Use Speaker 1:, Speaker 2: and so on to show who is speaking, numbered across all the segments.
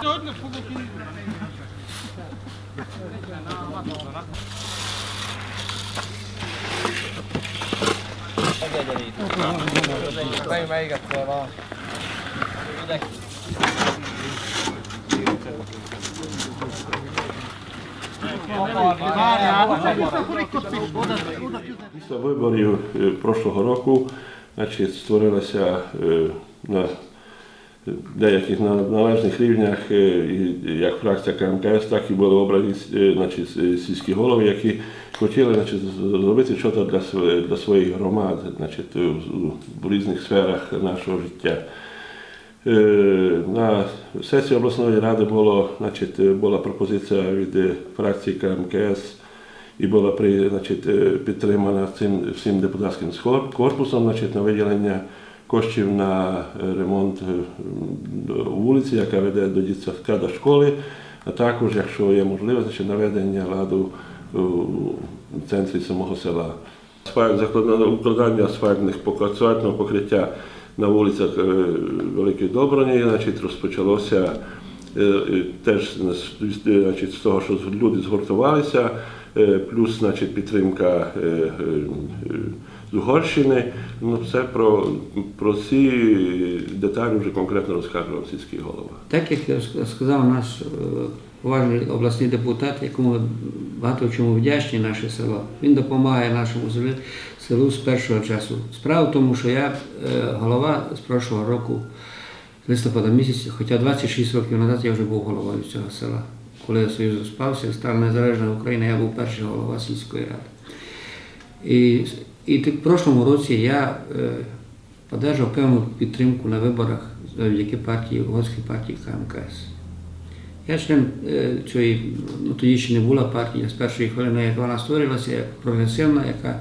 Speaker 1: Dörtnek fogok inni. Megegyenlítünk. Päi mäigattaa vaan.
Speaker 2: Після виборів е, прошлого року значить, створилася е, на деяких на- належних рівнях, як фракція КМКС, так і були обрані значить, сільські голови, які хотіли значить, зробити щось для, для своїх громад значить, в- різних сферах нашого життя. На сесії обласної ради було, значить, була пропозиція від фракції КМКС і була при, значить, підтримана цим всім депутатським корпусом значить, на виділення коштів на ремонт вулиці, яка веде до дитсадка до школи, а також, якщо є можливість, значить, наведення ладу в центрі самого села. Укладання асфальтних асфальтного покриття на вулицях Великої Доброні значить, розпочалося теж значить, з того, що люди згуртувалися, плюс значить, підтримка е, е, е, з Угорщини. Ну, все про, про ці деталі вже конкретно розкаже вам сільський голова.
Speaker 3: Так як я сказав наш е, поважний обласний депутат, якому багато чому вдячні наше село, він допомагає нашому селу з першого часу. Справа в тому, що я е, голова з прошлого року, листопада місяця, хоча 26 років назад я вже був головою цього села. Коли Союз розпався, стала незалежна Україна, я був перший голова сільської ради. І, і в прошлому році я е, одержав певну підтримку на виборах завдяки партії, угорській партії КМКС. Я член е, цієї, ну тоді ще не була партія з першої хвилини, як вона створилася, як прогресивна, яка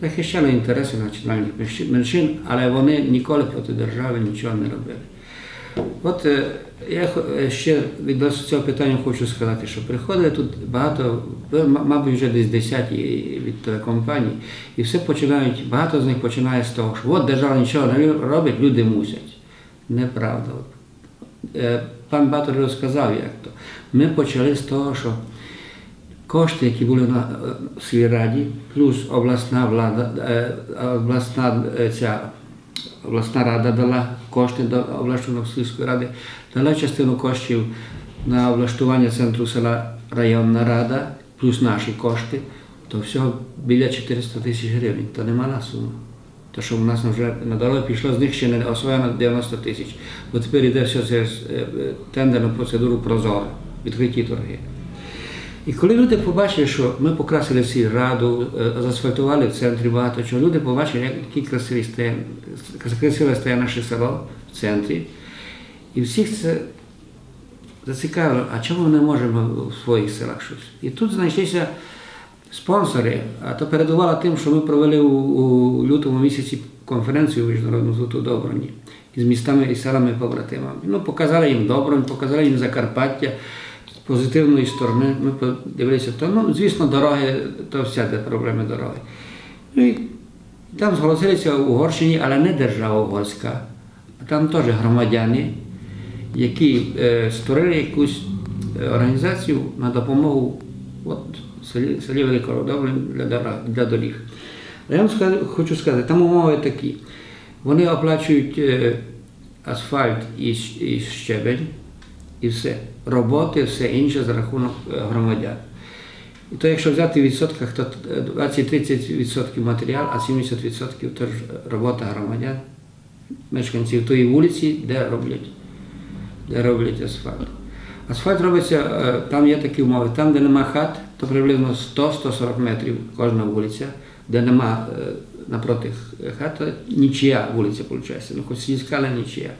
Speaker 3: захищала інтереси національних меншин, але вони ніколи проти держави нічого не робили. От е, я е, ще від цього питання хочу сказати, що приходить тут багато, мабуть, вже десь десяті від телекомпаній, і все починають, багато з них починає з того, що от держава нічого не робить, люди мусять. Неправда. Е, Пан Батор розказав, як то. Ми почали з того, що кошти, які були на е, сільраді, плюс обласна влада, обласна ця обласна рада дала кошти до облаштування сільської ради, дала частину коштів на облаштування центру села районна рада, плюс наші кошти, то всього біля 400 тисяч гривень. То немала сума. То, що в нас вже на дорогу пішло, з них ще не освоєно 90 тисяч. Бо тепер йде все через е, е, тендерну процедуру прозоро, відкриті торги. І коли люди побачили, що ми покрасили всі раду, е, заасфальтували в центрі багато чого, люди побачили, як які красиві стає, красиве стає наше село в центрі. І всіх це зацікавило, а чому ми не можемо в своїх селах щось? І тут знайшлися спонсори, а то передувало тим, що ми провели у, у лютому місяці конференцію міжнародну тут у Доброні із містами і селами побратимами. Ну, показали їм Добронь, показали їм Закарпаття з позитивної сторони. Ми подивилися, то ну, звісно, дороги, то вся де проблеми дороги. Ну і там зголосилися в Угорщині, але не держава угорська, а там теж громадяни, які е, створили якусь е, організацію на допомогу от, селі, селі Великородовлень для, для доріг. Я вам скажу- хочу сказати, там умови такі. Вони оплачують е, асфальт і, і щебень, і все. Роботи, все інше за рахунок е, громадян. І то якщо взяти в відсотках, то е, 20-30% матеріал, а 70% теж робота громадян, мешканців тої вулиці, де роблять, де роблять асфальт. Асфальт робиться, е, там є такі умови, там, де нема хат, то приблизно 100-140 метрів кожна вулиця, де нема е, напроти хат, то нічия вулиця, виходить, ну хоч сільська, але нічия.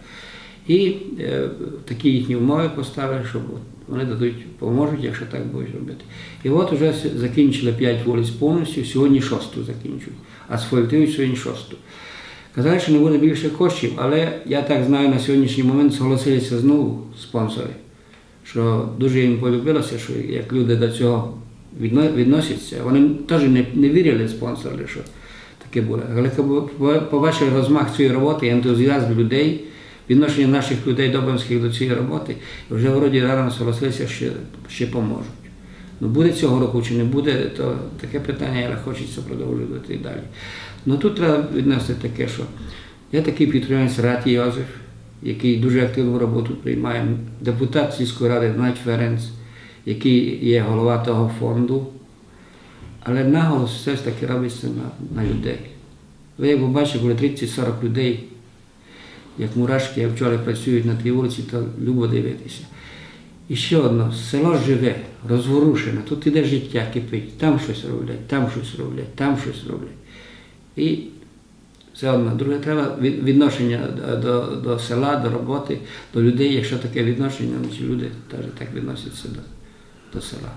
Speaker 3: І е, такі їхні умови поставили, щоб вони дадуть, поможуть, якщо так будуть робити. І от вже закінчили 5 вулиць повністю, сьогодні шосту закінчують. Асфальтують сьогодні шосту. Казали, що не буде більше коштів, але я так знаю, на сьогоднішній момент зголосилися знову спонсори, що дуже їм полюбилося, що як люди до цього відносяться. Вони теж не, не вірили спонсори, що таке буде. Але побачили розмах цієї роботи, ентузіазм людей, відношення наших людей добровських до цієї роботи, вже вроді рано зголосилися, що ще поможуть. Ну буде цього року чи не буде, то таке питання, але хочеться продовжувати і далі. Ну тут треба віднести таке, що є такий підприємець Раті Йозеф, який дуже активну роботу приймає, депутат сільської ради Гнать Ференц, який є голова того фонду. Але наголос все ж таки робиться на, на людей. Ви як ви бачите, коли 30-40 людей, як мурашки, як вчора працюють на тій вулиці, то любо дивитися. І ще одно, село живе, розворушене, тут іде життя, кипить, там щось роблять, там щось роблять, там щось роблять. І це одне. Друге, треба відношення до, до села, до роботи, до людей. Якщо таке відношення, значить люди теж так відносяться до, до села.